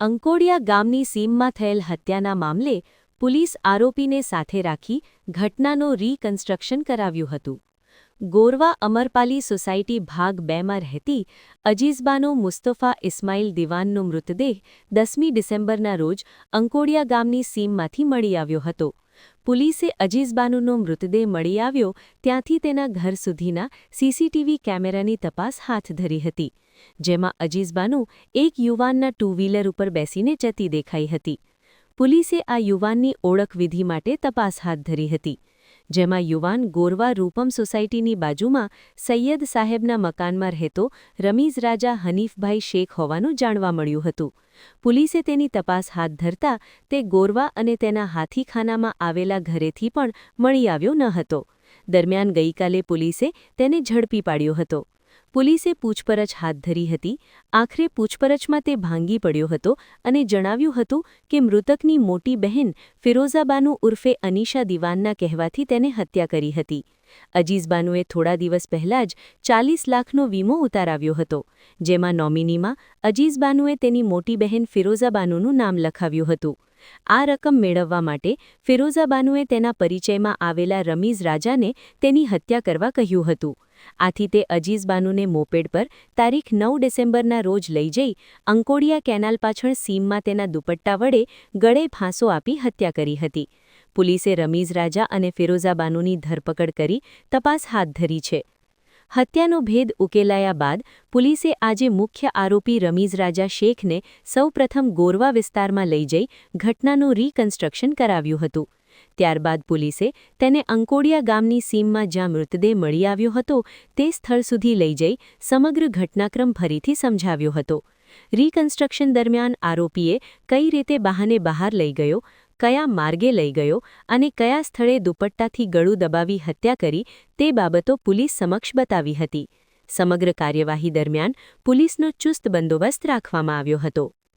અંકોડિયા ગામની સીમમાં થયેલ હત્યાના મામલે પોલીસ આરોપીને સાથે રાખી ઘટનાનું રીકન્સ્ટ્રક્શન કરાવ્યું હતું. ગોરવા અમરપાલી સોસાયટી ભાગ બેમાં રહેતી અજીઝબાનો મુસ્તફા ઇસ્માઇલ દિવાનનો મૃતદેહ દસમી ડિસેમ્બરના રોજ અંકોડિયા ગામની સીમમાંથી મળી આવ્યો હતો. પોલીસે અજીઝબાનુનો મૃતદેહ મળી આવ્યો ત્યાંથી તેના ઘર સુધીના સીસીટીવી કેમેરાની તપાસ હાથ ધરી હતી, જેમાં અજીઝબાનુ એક યુવાનના ટુ વ્હીલર ઉપર બેસીને જતી દેખાઈ હતી. પોલીસે આ યુવાનની ઓળખવિધિ માટે તપાસ હાથ ધરી હતી. જેમાં યુવાન ગોરવા રૂપમ સોસાયટીની બાજુમાં સૈયદ સાહેબના મકાનમાં રહેતો રમીઝ રાજા હનીફભાઈ શેખ હોવાનું જાણવા મળ્યું હતું. પોલીસે તેની તપાસ હાથ ધરતા તે ગોરવા અને તેના હાથીખાનામાં આવેલા ઘરેથી પણ મળી આવ્યો ન હતો. દરમિયાન ગઈકાલે પોલીસે તેને ઝડપી પાડ્યો હતો. પોલીસે પૂછપરછ હાથ ધરી હતી. આખરે પૂછપરછમાં તે ભાંગી પડ્યો હતો અને જણાવ્યું હતું કે મૃતકની મોટી બહેન ફિરોઝાબાનુ ઉર્ફે અનીશા દિવાનના કહેવાથી તેને હત્યા કરી હતી. અજીઝબાનુએ થોડા દિવસ પહેલાં જ ચાલીસ લાખનો વીમો ઉતારાવ્યો હતો, જેમાં નોમિનીમાં અજીઝબાનુએ તેની મોટી બહેન ફિરોઝાબાનુનું નામ લખાવ્યું હતું. આ રકમ મેળવવા માટે ફિરોઝાબાનુએ તેના પરિચયમાં આવેલા રમીઝ રાજાને તેની હત્યા કરવા કહ્યું હતું. આથી તે અજીઝબાનુને મોપેડ પર તારીખ નવ ડિસેમ્બરના રોજ લઈ જઈ અંકોડિયા કેનાલ પાછળ સીમમાં તેના દુપટ્ટા વડે ગળે ફાંસો આપી હત્યા કરી હતી. પોલીસે રમીઝ રાજા અને ફિરોઝાબાનુની ધરપકડ કરી તપાસ હાથ ધરી છે. હત્યાનો ભેદ ઉકેલાયા બાદ પોલીસે આજે મુખ્ય આરોપી રમીઝ રાજા શેખને સૌપ્રથમ ગોરવા વિસ્તારમાં લઈ જઈ ઘટનાનું રીકન્સ્ટ્રક્શન કરાવ્યું હતું. ત્યારબાદ પોલીસે તેને અંકોડિયા ગામની સીમમાં જ્યાં મૃતદેહ મળી આવ્યો હતો તે સ્થળ સુધી લઈ જઈ સમગ્ર ઘટનાક્રમ ફરીથી સમજાવ્યો હતો. રીકન્સ્ટ્રક્શન દરમિયાન આરોપીએ કઈ રીતે બહાને બહાર લઈ ગયો કયા માર્ગે લઈ ગયો અને કયા સ્થળે દુપટ્ટાથી ગળું દબાવી હત્યા કરી તે બાબતો પોલીસ સમક્ષ બતાવી હતી. સમગ્ર કાર્યવાહી દરમિયાન પોલીસનો ચુસ્ત બંદોબસ્ત રાખવામાં આવ્યો હતો.